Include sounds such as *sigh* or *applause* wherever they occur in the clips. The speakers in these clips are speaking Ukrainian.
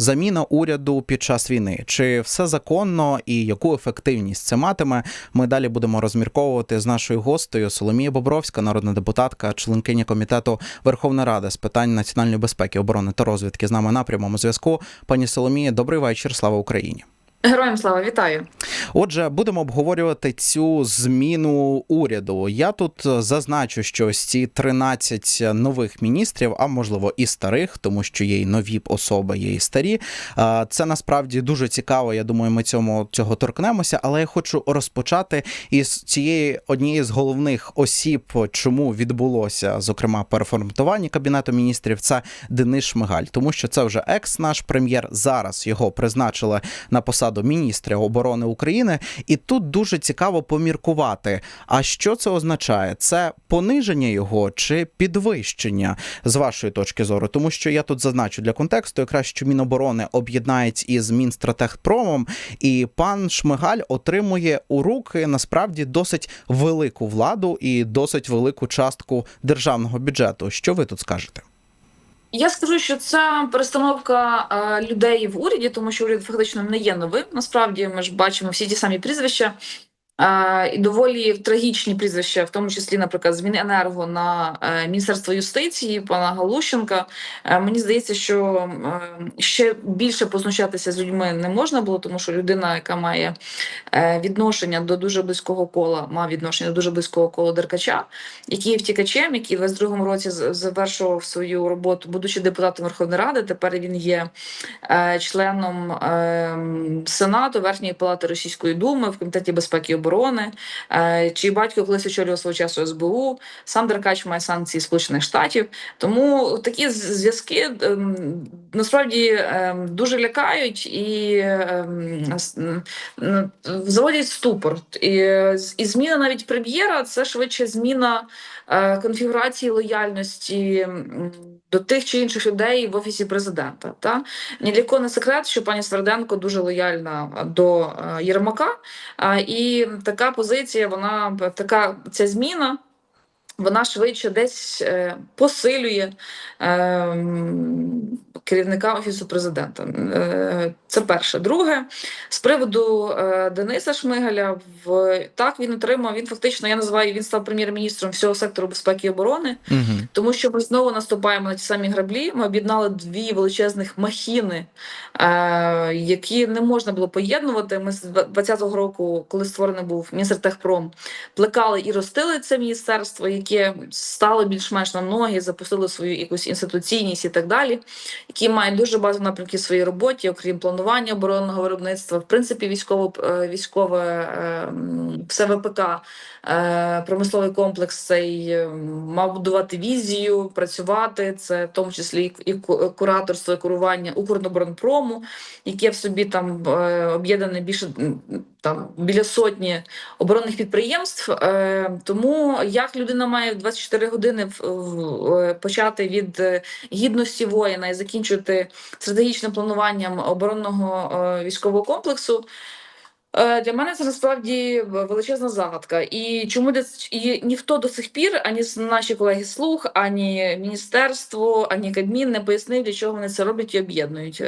Заміна уряду під час війни. Чи все законно і яку ефективність це матиме? Ми далі будемо розмірковувати з нашою гостею Соломія Бобровська, народна депутатка, членкиня комітету Верховної Ради з питань національної безпеки, оборони та розвідки. З нами на прямому зв'язку. Пані Соломія, добрий вечір. Слава Україні. Героям слава вітаю. Отже, будемо обговорювати цю зміну уряду. Я тут зазначу, що ось ці 13 нових міністрів, а можливо і старих, тому що є і нові особи, є і старі. Це насправді дуже цікаво. Я думаю, ми цьому цього торкнемося. Але я хочу розпочати із цієї однієї з головних осіб, чому відбулося зокрема переформатування кабінету міністрів. Це Денис Шмигаль, тому що це вже екс наш прем'єр. Зараз його призначили на посаду міністра оборони України, і тут дуже цікаво поміркувати. А що це означає? Це пониження його чи підвищення з вашої точки зору? Тому що я тут зазначу для контексту, якраз що Міноборони об'єднається із Мінстратехпромом, і пан Шмигаль отримує у руки насправді досить велику владу і досить велику частку державного бюджету. Що ви тут скажете? Я скажу, що це перестановка людей в уряді, тому що уряд фактично не є новим. Насправді ми ж бачимо всі ті самі прізвища. І доволі трагічні прізвища, в тому числі, наприклад, з Міненерго на е, Міністерство юстиції, пана Галущенка. Е, мені здається, що е, ще більше познущатися з людьми не можна було, тому що людина, яка має відношення до дуже близького кола, мав відношення до дуже близького кола Деркача, який є втікачем, який в 22-му році завершував свою роботу, будучи депутатом Верховної Ради. Тепер він є членом е, Сенату Верхньої палати Російської думи в комітеті безпеки і оборони. Е, чий батько колись очолював свого часу СБУ. Сам Деркач має санкції Сполучених Штатів. Тому такі зв'язки ем, насправді ем, дуже лякають і ем, заводять ступор. І, е, і зміна навіть прем'єра це швидше зміна е, конфігурації лояльності до тих чи інших людей в офісі президента. Та ні для кого не секрет, що пані Сверденко дуже лояльна до е, Єрмака. І така позиція, вона така ця зміна. Вона швидше десь е, посилює е, керівника офісу президента. Е, це перше. Друге, з приводу е, Дениса Шмигаля, в так він отримав. Він фактично я називаю він став прем'єр-міністром всього сектору безпеки і оборони. Угу. Тому що ми знову наступаємо на ті самі граблі. Ми об'єднали дві величезних махіни, які не можна було поєднувати. Ми з 2020 року, коли створений був Міністертехпром, плекали і ростили це міністерство, яке стало більш-менш на ноги, запустило свою якусь інституційність і так далі, які мають дуже багато напрямків своїй роботі, окрім планування оборонного виробництва, в принципі, військово е, військове все ВПК. Е, Промисловий комплекс цей е, мав будувати візію, працювати. Це в тому числі і кураторство, і курування Укрноборонпрому, яке в собі там е, об'єднане більше там біля сотні оборонних підприємств. Е, Тому як людина має в 24 години е, почати від е, гідності воїна і закінчити стратегічним плануванням оборонного військового комплексу. Для мене це насправді величезна загадка. І чому і ніхто до сих пір, ані наші колеги слух, ані міністерство, ані Кабмін не пояснив, для чого вони це роблять і об'єднують.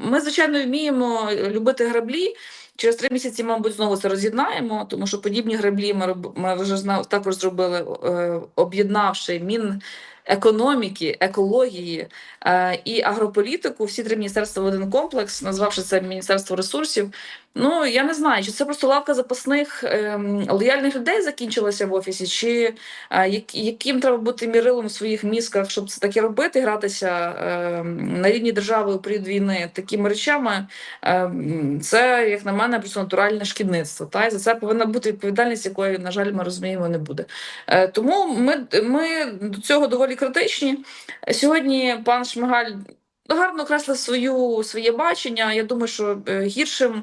Ми, звичайно, вміємо любити граблі. Через три місяці, мабуть, знову це роз'єднаємо, тому що подібні граблі ми, роб- ми вже також зробили, е, об'єднавши мін. Економіки, екології е, і агрополітику всі три міністерства в один комплекс, назвавши це Міністерство ресурсів. Ну я не знаю, чи це просто лавка запасних ем, лояльних людей закінчилася в офісі, чи е, яким треба бути мірилом в своїх мізках, щоб це таке робити, гратися ем, на рівні держави у період війни такими речами. Ем, це, як на мене, просто натуральне шкідництво. Та і за це повинна бути відповідальність, якої, на жаль, ми розуміємо, не буде. Е, тому ми, ми до цього доволі критичні. Сьогодні пан Шмигаль гарно окреслив свою своє бачення. Я думаю, що е, гіршим.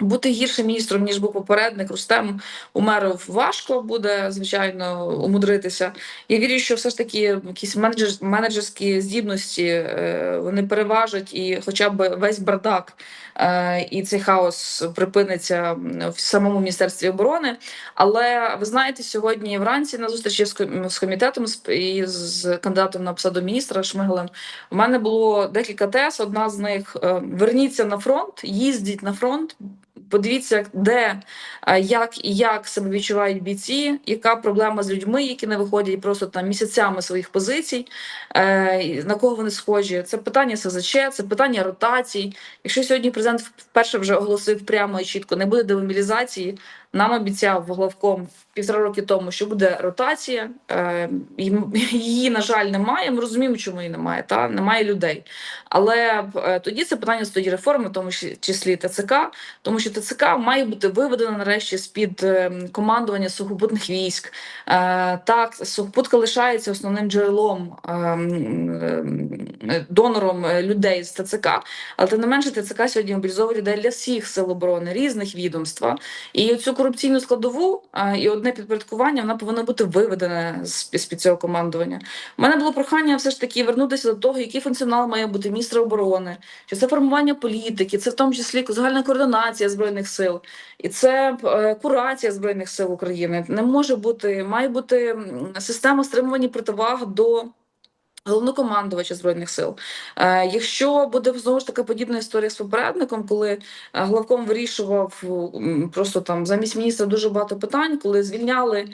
Бути гіршим міністром, ніж був попередник, Рустем Умеров важко буде, звичайно, умудритися. Я вірю, що все ж таки якісь менеджер, менеджерські здібності е, вони переважать, і хоча б весь бардак е, і цей хаос припиниться в самому міністерстві оборони. Але ви знаєте, сьогодні вранці на зустрічі з комітетом і з кандидатом на посаду міністра Шмигалем у мене було декілька тез. Одна з них е, верніться на фронт, їздіть на фронт. Подивіться, де як і як себе відчувають бійці, яка проблема з людьми, які не виходять просто там місяцями своїх позицій, е, на кого вони схожі. Це питання СЗЧ, це питання ротацій. Якщо сьогодні президент вперше вже оголосив прямо і чітко, не буде демобілізації, нам обіцяв главком півтора роки тому, що буде ротація. Е, її, на жаль, немає. Ми розуміємо, чому її немає. Та немає людей. Але е, тоді це питання стоїть реформи, в тому числі- ТЦК, тому що ТЦК має бути виведено нарешті з під командування сухопутних військ. Е, так, сухопутка лишається основним джерелом е, е, донором е, людей з ТЦК, але тим не менше ТЦК сьогодні мобілізовує людей для всіх сил оборони, різних відомства. І цю корупційну складову а, і одне підпорядкування вона повинна бути виведена з під цього командування. У мене було прохання все ж таки вернутися до того, який функціонал має бути міністра оборони, чи це формування політики, це в тому числі загальна координація збройних сил, і це е, курація збройних сил України. Не може бути, має бути система стримування противаг до. Головнокомандувача збройних сил. Е, якщо буде знову ж така подібна історія з попередником, коли е, главком вирішував просто там замість міністра дуже багато питань, коли звільняли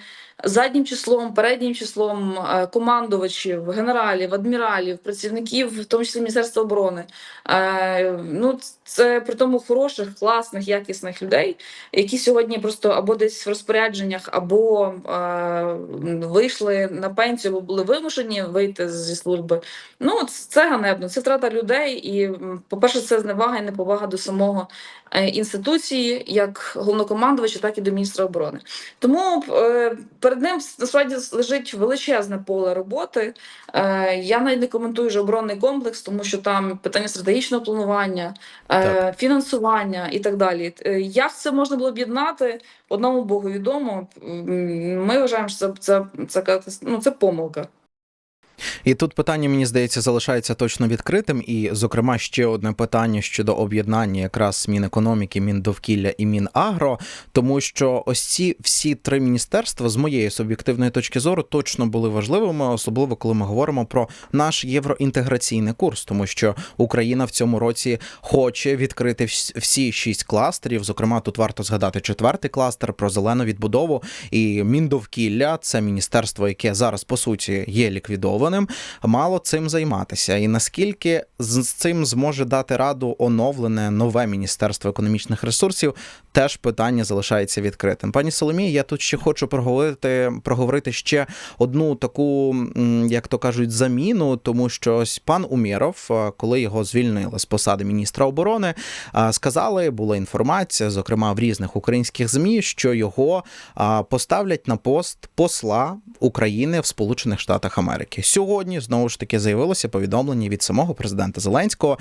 заднім числом, переднім числом е, командувачів, генералів, адміралів, працівників, в тому числі Міністерства оборони. Е, Ну це при тому хороших, класних, якісних людей, які сьогодні просто або десь в розпорядженнях, або е, вийшли на пенсію, або були вимушені вийти зі служби. Ну це ганебно, це втрата людей. І, по-перше, це зневага і неповага до самого інституції, як головнокомандувача, так і до міністра оборони. Тому перед ним насправді лежить величезне поле роботи. Е, я навіть не коментую вже оборонний комплекс, тому що там питання стратегічного планування, е, фінансування і так далі. Е, Як це можна було об'єднати? Одному Богу відомо. Ми вважаємо, що це, це, це, це, ну, це помилка. І тут питання, мені здається, залишається точно відкритим. І, зокрема, ще одне питання щодо об'єднання якраз Мінекономіки, Міндовкілля і Мінагро, тому що ось ці всі три міністерства, з моєї суб'єктивної точки зору, точно були важливими, особливо коли ми говоримо про наш євроінтеграційний курс, тому що Україна в цьому році хоче відкрити вс- всі шість кластерів. Зокрема, тут варто згадати четвертий кластер про зелену відбудову і Міндовкілля. Це міністерство, яке зараз по суті є ліквідованим, мало цим займатися. І наскільки з цим зможе дати раду оновлене нове міністерство економічних ресурсів, теж питання залишається відкритим. Пані Соломія, я тут ще хочу проговорити, проговорити ще одну таку, як то кажуть, заміну, тому що ось пан Умєров, е, коли його звільнили з посади міністра оборони, е, сказали, була інформація, зокрема в різних українських змі, що його поставлять на пост посла України в Сполучених Штатах Америки. Сьогодні знову ж таки заявилося повідомлення від самого президента Зеленського,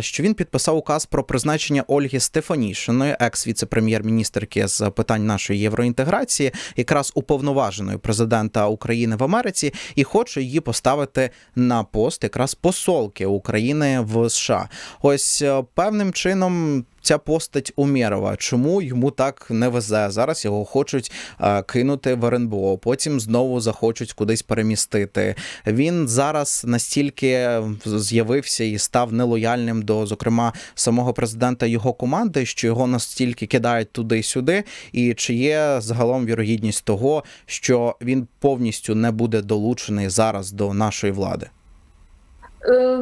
що він підписав указ про призначення Ольги Стефанішиної, екс-віце-прем'єр-міністерки з питань нашої євроінтеграції, якраз уповноваженою президента України в Америці, і хоче її поставити на пост якраз посолки України в США. Ось е, певним чином. Ця постать Умєрова, чому йому так не везе? Зараз його хочуть е, кинути в РНБО, потім знову захочуть кудись перемістити. Він зараз настільки з'явився і став нелояльним до, зокрема, самого президента його команди, що його настільки кидають туди-сюди. І чи є загалом вірогідність того, що він повністю не буде долучений зараз до нашої влади? Е,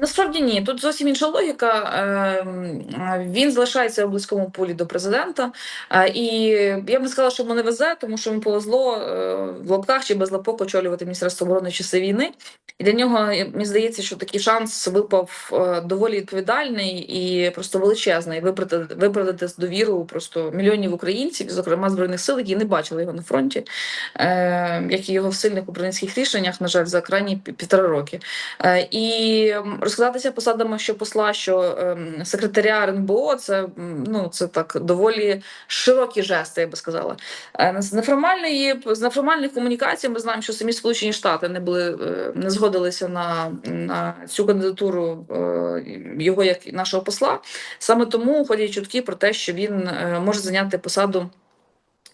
Насправді ні. Тут зовсім інша логіка. Е, Він залишається у близькому полі до президента. Е, І я б не сказала, що йому не везе, тому що йому повезло е, в лапках чи без лапок очолювати Міністерство оборони часи війни. І для нього мені здається, що такий шанс випав е, доволі відповідальний і просто величезний виправдати, виправдати довіру просто мільйонів українців, зокрема збройних сил, які не бачили його на фронті, як і його в сильних українських рішеннях, на жаль, за крайні півтора роки. І розкладатися посадами, що посла, що ем, секретаря РНБО, це ну це так доволі широкі жести, я би сказала. Е, З неформальної з неформальних комунікацій ми знаємо, що самі Сполучені Штати не були е, не згодилися на, на цю кандидатуру е, його як нашого посла. Саме тому ходять чутки про те, що він може зайняти посаду.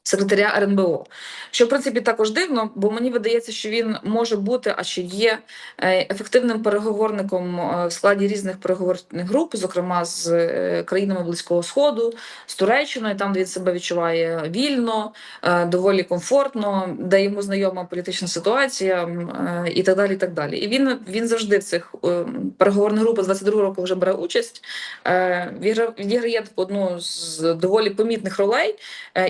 Секретаря РНБО, що в принципі також дивно, бо мені видається, що він може бути, а чи є е, ефективним переговорником е, в складі різних переговорних груп, зокрема з е, країнами Близького Сходу, з Туреччиною, там де він себе відчуває вільно, доволі комфортно, де йому знайома політична ситуація і так далі. І так далі. І він він завжди в цих переговорних групах з 22 року вже бере участь. Відігра- Відіграє одну з доволі помітних ролей.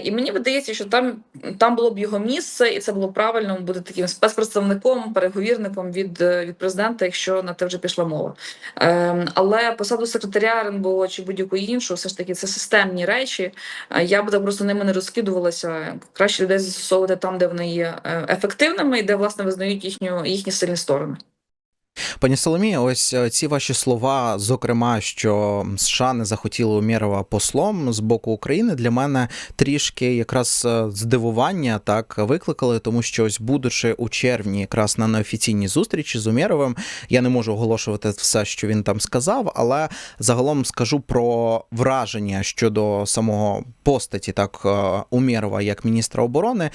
І мені видається, що там, там було б його місце, і це було правильно бути таким спецпредставником, переговірником від, е, від президента, якщо на те вже пішла мова. Е, Але посаду секретаря РНБО чи будь-яку іншу, все ж таки, це системні речі. Е, Я б просто ними не розкидувалася. Краще людей застосовувати там, де вони є е, ефективними і де власне визнають їхню їхні сильні сторони. Пані Соломія, ось е, ці ваші слова, зокрема, що США не захотіли Умєрова послом з боку України, для мене трішки якраз е, здивування так викликали, тому що ось будучи у червні, якраз на неофіційній зустрічі з Умєровим, я не можу оголошувати все, що він там сказав, але загалом скажу про враження щодо самого постаті, так е, Умєрова як міністра оборони.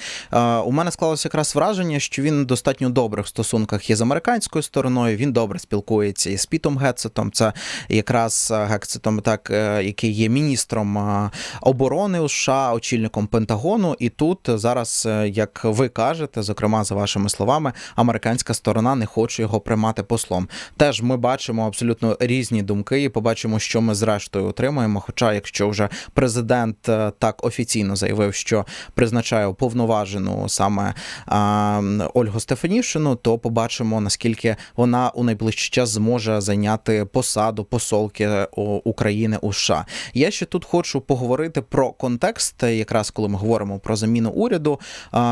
У мене склалося якраз враження, що він достатньо добрих стосунках є з американською стороною. Він добре спілкується із Пітом Гетцетом. Це якраз е, Гетцетом, так е, який є міністром е, оборони у США, очільником Пентагону. І тут зараз, як ви кажете, зокрема за вашими словами, американська сторона не хоче його приймати послом. Теж ми бачимо абсолютно різні думки і побачимо, що ми зрештою отримаємо. Хоча, якщо вже президент так офіційно заявив, що призначає уповноважену саме а, Ольгу Стефанішину, то побачимо наскільки вона у найближчий час зможе зайняти посаду посолки України у США. Я ще тут хочу поговорити про контекст, якраз коли ми говоримо про заміну уряду,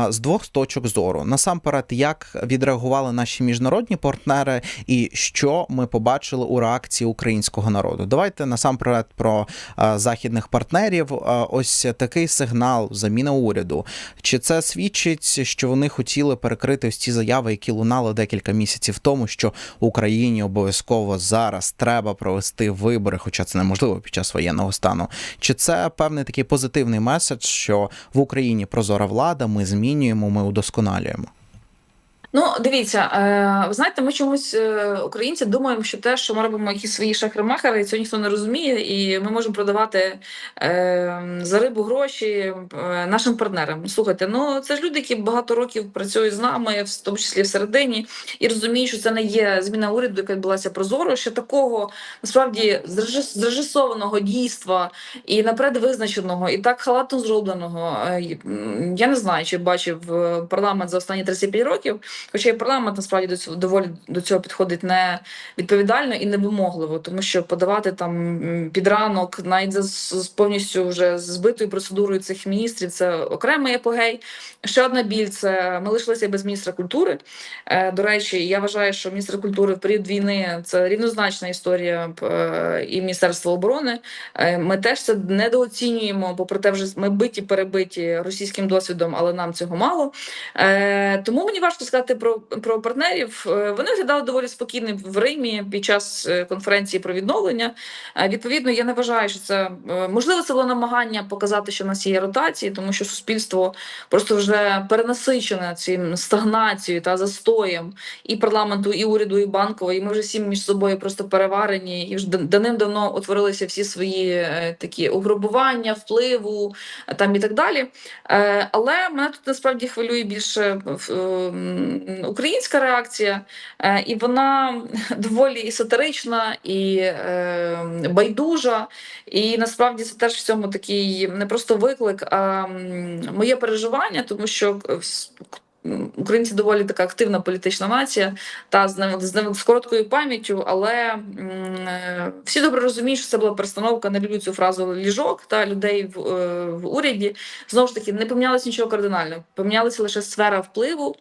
з двох точок зору. Насамперед, як відреагували наші міжнародні партнери, і що ми побачили у реакції українського народу. Давайте насамперед про західних партнерів. Ось такий сигнал заміна уряду. Чи це свідчить, що вони хотіли перекрити ось ці заяви, які лунали декілька місяців тому, що Україні обов'язково зараз треба провести вибори, хоча це неможливо під час воєнного стану? Чи це певний такий позитивний меседж, що в Україні прозора влада, ми змінюємо, ми удосконалюємо? Ну, дивіться, е, ви знаєте, ми чомусь е, українці думаємо, що те, що ми робимо якісь свої шахри-махери, і цього ніхто не розуміє, і ми можемо продавати е, за рибу гроші нашим партнерам. Слухайте, ну це ж люди, які багато років працюють з нами, в тому числі всередині, і розуміють, що це не є зміна уряду, яка відбулася прозоро. Що такого насправді зрежис- зрежисованого дійства і наперед визначеного, і так халатно зробленого. Я не знаю, чи бачив парламент за останні 35 років. Хоча і парламент насправді до цього доволі до цього підходить не відповідально і невимогливо, тому що подавати там під ранок, навіть з повністю вже збитою процедурою цих міністрів, це окремий епогей. Ще одна біль це ми лишилися без міністра культури. Е, До речі, я вважаю, що міністр культури в період війни це рівнозначна історія е, і Міністерства оборони. Е, Ми теж це недооцінюємо, бо проте вже ми биті перебиті російським досвідом, але нам цього мало. Тому мені важко сказати про, про партнерів. Е, Вони виглядали доволі спокійно в Римі під час е, конференції про відновлення. Е, Відповідно, я не вважаю, що це можливо це було намагання показати, що в нас є ротації, тому що суспільство просто вже перенасичене цим стагнацією та застоєм і парламенту, і уряду, і банкового. І ми вже всі між собою просто переварені, і вже давним-давно утворилися всі свої такі уграбування, впливу там і так далі. Але мене тут насправді хвилює більше українська реакція, е, і вона *laughs* доволі есотерична і е, байдужа. І насправді це теж в цьому такий не просто виклик, а моє переживання, тому що е, українці доволі така активна політична нація, та з з з короткою пам'яттю, але м, всі добре розуміють, що це була перестановка. Не люблю цю фразу ліжок та людей в, в уряді. Знову ж таки, не помінялося нічого кардинально. Помінялася лише сфера впливу.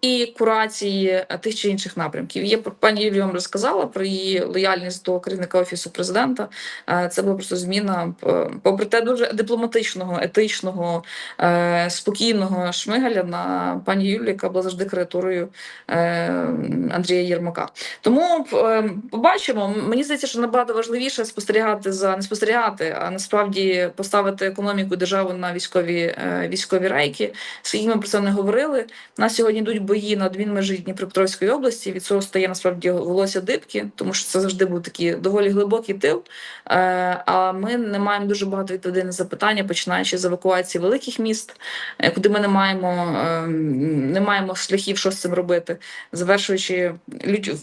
І курації е, тих чи інших напрямків. Я пані Юлію вам розказала про її лояльність до керівника офісу президента. Е, Це була просто зміна, попри те, дуже дипломатичного, етичного, е, спокійного шмигаля на пані Юлію, яка була завжди креатурою Андрія Єрмака. Тому побачимо. Мені здається, що набагато важливіше спостерігати за не спостерігати, а насправді поставити економіку державу на військові військові рейки. Скільки ми про це не говорили. У нас сьогодні йдуть бої на адмінмежі Дніпропетровської області. Від цього стає насправді волосся дибки, тому що це завжди був такий доволі глибокий тил. Е, А ми не маємо дуже багато відповідей на запитання, починаючи з евакуації великих міст, е, куди ми не маємо, е, не маємо шляхів, що з цим робити, завершуючи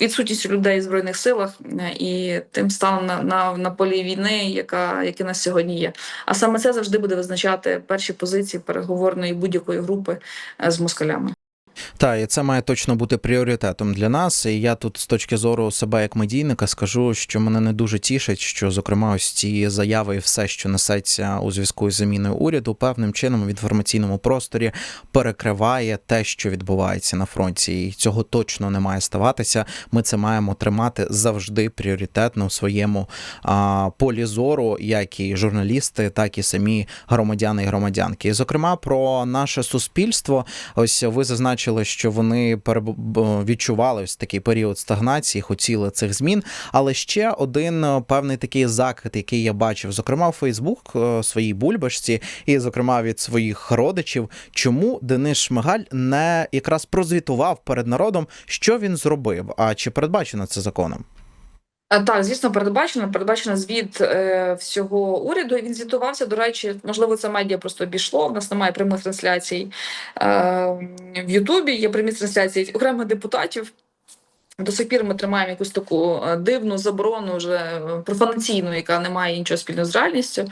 відсутністю людей в збройних силах і тим станом на, на, на полі війни, яка яке нас сьогодні є. А саме це завжди буде визначати перші позиції переговорної будь-якої групи з москалями. Та і це має точно бути пріоритетом для нас. І я тут, з точки зору себе як медійника, скажу, що мене не дуже тішить, що зокрема ось ці заяви і все, що несеться у зв'язку із заміною уряду, певним чином в інформаційному просторі перекриває те, що відбувається на фронті. І цього точно не має ставатися. Ми це маємо тримати завжди пріоритетно у своєму а, полі зору, як і журналісти, так і самі громадяни і громадянки. І, зокрема, про наше суспільство. Ось ви зазначили, що вони відчували ось такий період стагнації, хотіли цих змін. Але ще один е, певний такий закид, який я бачив, зокрема в Фейсбук е, своїй бульбашці, і зокрема від своїх родичів, чому Денис Шмигаль не якраз прозвітував перед народом, що він зробив. А чи передбачено це законом? А, Так, звісно, передбачено. Передбачено звіт е, всього уряду. Він звітувався. До речі, можливо, це медіа просто обійшло. У нас немає прямих трансляцій е, в Ютубі. Є прямі трансляції окремих депутатів. До сих пір ми тримаємо якусь таку е, дивну заборону, вже е, профанаційну, яка не має нічого спільного з реальністю.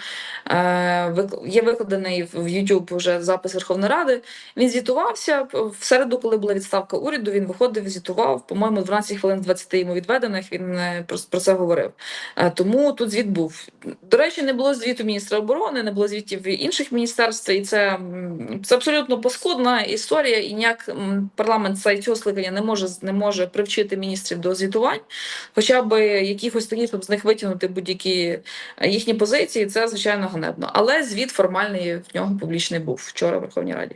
Е, Є викладений в YouTube вже запис Верховної Ради. Він звітувався в середу, коли була відставка уряду. Він виходив, звітував. По-моєму, 12 хвилин з 20 йому відведених. Він про, це говорив. Тому тут звіт був. До речі, не було звіту міністра оборони, не було звітів інших міністерств. І це, це абсолютно паскудна історія. І ніяк парламент цього скликання не може не може привчити міністрів до звітувань, хоча б якихось таких, щоб з них витягнути будь-які е, їхні позиції. Це звичайно ганебно. Але звіт формальний в нього публічний був вчора в Верховній Раді.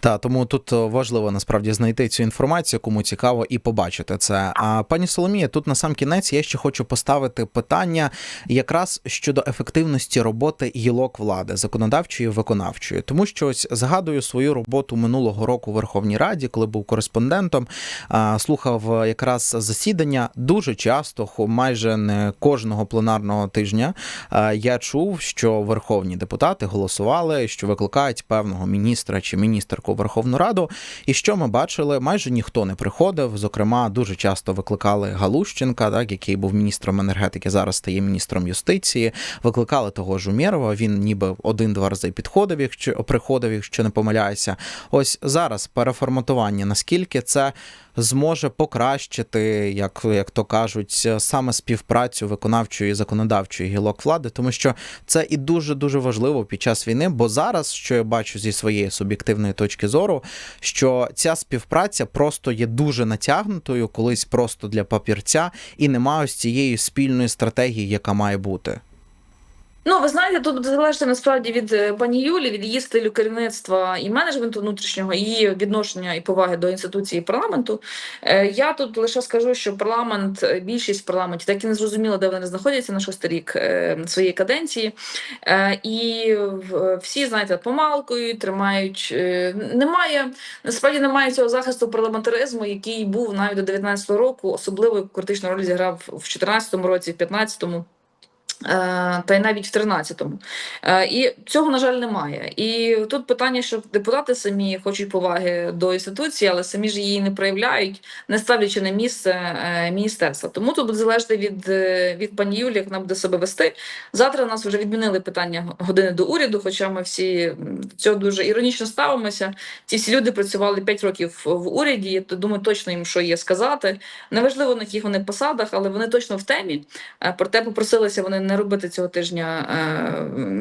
Та тому тут е, важливо насправді знайти цю інформацію, кому цікаво, і побачити це. А пані Соломія, тут на сам кінець я ще хочу поставити питання якраз щодо ефективності роботи гілок влади, законодавчої виконавчої, тому що ось згадую свою роботу минулого року в Верховній Раді, коли був кореспондентом, слухав якраз засідання дуже часто, майже не кожного пленарного тижня. Я чув, що верховні депутати голосували, що викликають певного міністра чи міністерку в Верховну Раду. І що ми бачили, майже ніхто не приходив. Зокрема, дуже часто викликали Галущенка, так який був міністром енергетики, зараз стає міністром юстиції. Викликали того ж Умєрова. Він ніби один-два рази підходив, якщо приходив, якщо не помиляюся. Ось зараз переформатування. Наскільки це зможе покращити, як, як то кажуть, саме співпрацю виконавчої і законодавчої гілок влади, тому що це і дуже дуже важливо під час війни. Бо зараз, що я бачу зі своєї суб'єктивної точки зору, що ця співпраця просто є дуже натягнутою, колись просто для папірця, і немає ось цієї спільної стратегії, яка має бути. Ну, ви знаєте, тут буде залежати насправді від е, пані Юлі, від її стилю керівництва і менеджменту внутрішнього, її відношення і поваги до інституції парламенту. Е, Я тут лише скажу, що парламент, е, більшість парламентів, так і не зрозуміло, де вони знаходяться на шостий рік своєї каденції. І всі, знаєте, помалкою тримають. Немає насправді немає цього захисту парламентаризму, який був навіть до 19-го року, особливо критичну роль зіграв в 14-му році, в 15-му. Е, Та й навіть в 13-му. Е, І цього, на жаль, немає. І тут питання, що депутати самі хочуть поваги до інституції, але самі ж її не проявляють, не ставлячи на місце е, міністерства. Тому тут буде залежати від, від пані Юлі, як вона буде себе вести. Завтра нас вже відмінили питання години до уряду, хоча ми всі цього дуже іронічно ставимося. Ці всі люди працювали 5 років в уряді. Я думаю, точно їм що є сказати. Неважливо, на яких вони посадах, але вони точно в темі. Проте попросилися вони не не робити цього тижня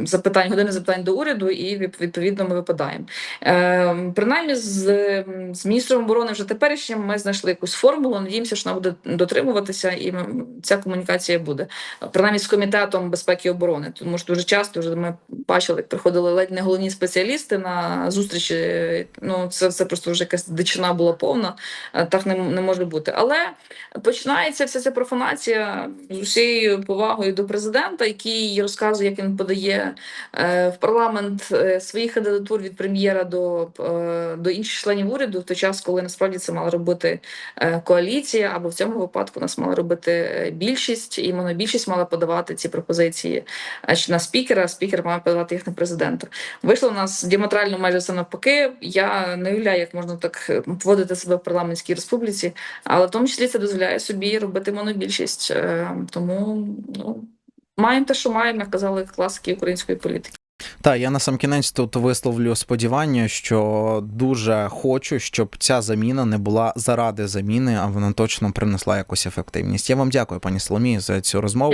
е, запитань, години запитань до уряду, і відповідно ми випадаємо. Е, принаймні, з, з міністром оборони вже теперішнім ми знайшли якусь формулу. Надіємося, що вона буде дотримуватися, і ця комунікація буде. Принаймні з комітетом безпеки і оборони, тому що дуже часто вже ми бачили, як приходили ледь не головні спеціалісти на зустрічі. Ну це, це просто вже якась дичина була повна. Е, Так не, не може бути. Але починається вся ця профанація з усією повагою до президента, який розказує, як він подає е, в парламент е, своїх кандидатур від прем'єра до, е, до інших членів уряду в той час, коли насправді це мала робити коаліція, або в цьому випадку нас мала робити більшість, і монобільшість мала подавати ці пропозиції на спікера, а спікер мав подавати їх на президента. Вийшло у нас діаметрально майже все навпаки. Я не уявляю, як можна так поводити себе в парламентській республіці, але в тому числі це дозволяє собі робити монобільшість. Тому ну маємо те, що маємо, як казали класики української політики. Так, я на сам кінець тут висловлю сподівання, що дуже хочу, щоб ця заміна не була заради заміни, а вона точно принесла якусь ефективність. Я вам дякую, пані Соломії, за цю розмову.